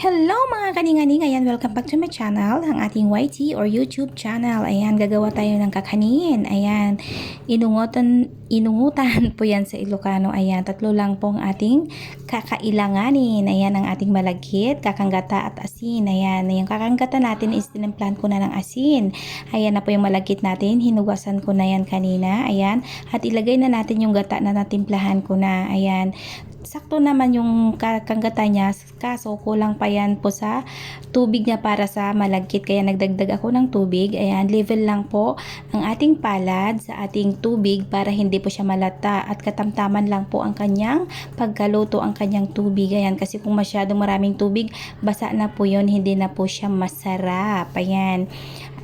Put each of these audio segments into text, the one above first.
Hello mga kaninganing! Ayan, welcome back to my channel, ang ating YT or YouTube channel. Ayan, gagawa tayo ng kakanin. Ayan, inungutan, inungutan po yan sa Ilocano. Ayan, tatlo lang pong ating kakailanganin. Ayan, ang ating malagkit, kakanggata at asin. Ayan, yung kakanggata natin is tinimplan ko na ng asin. Ayan na po yung malagkit natin. Hinugasan ko na yan kanina. Ayan, at ilagay na natin yung gata na natimplahan ko na. Ayan, sakto naman yung kakanggata niya. Kaso kulang pa yan po sa tubig niya para sa malagkit. Kaya nagdagdag ako ng tubig. Ayan level lang po ang ating palad sa ating tubig para hindi po siya malata. At katamtaman lang po ang kanyang pagkaluto ang kanyang tubig. Ayan kasi kung masyado maraming tubig basa na po yun. Hindi na po siya masarap. Ayan.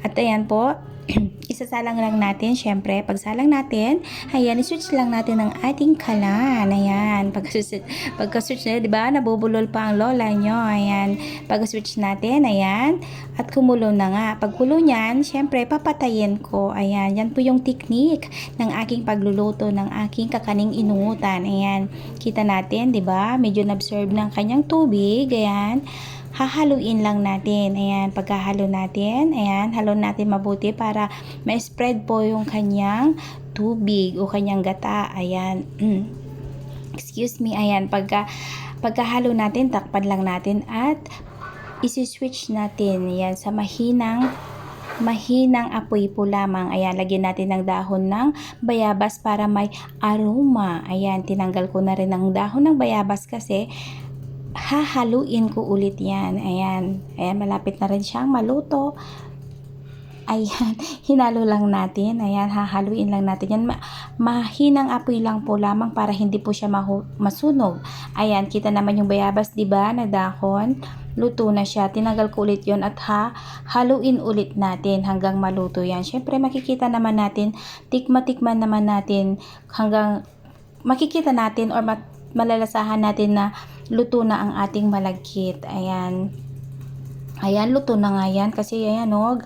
At ayan po isasalang lang natin, syempre, pagsalang natin, ayan, switch lang natin ang ating kalan, ayan, pag-switch, pagka-switch na, di ba, nabubulol pa ang lola nyo, ayan, pag-switch natin, ayan, at kumulo na nga, pagkulo niyan, syempre, papatayin ko, ayan, yan po yung technique ng aking pagluluto, ng aking kakaning inuutan, ayan, kita natin, di ba, medyo na-absorb ng kanyang tubig, ayan, hahaluin lang natin. Ayan, pagkahalo natin, ayan, halo natin mabuti para ma-spread po yung kanyang tubig o kanyang gata. Ayan. Mm. Excuse me, ayan, pagka pagkahalo natin, takpan lang natin at isi-switch natin yan sa mahinang mahinang apoy po lamang. Ayan, lagyan natin ng dahon ng bayabas para may aroma. Ayan, tinanggal ko na rin ang dahon ng bayabas kasi hahaluin ko ulit yan. Ayan. Ayan, malapit na rin siyang maluto. Ayan, hinalo lang natin. Ayan, hahaluin lang natin yan. Ma mahinang apoy lang po lamang para hindi po siya masunog. Ayan, kita naman yung bayabas, di ba, na dahon. Luto na siya. Tinanggal ko ulit yon at ha, haluin ulit natin hanggang maluto yan. Syempre, makikita naman natin, tikma-tikman naman natin hanggang makikita natin or malalasahan natin na luto na ang ating malagkit. Ayan. Ayan, luto na nga yan. Kasi ayan, oh,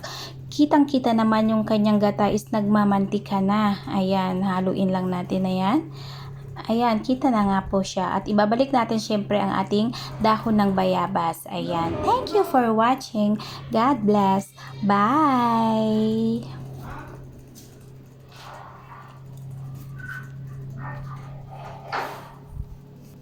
kitang-kita naman yung kanyang gata is nagmamantika na. Ayan, haluin lang natin. Ayan. Ayan, kita na nga po siya. At ibabalik natin syempre ang ating dahon ng bayabas. Ayan. Thank you for watching. God bless. Bye!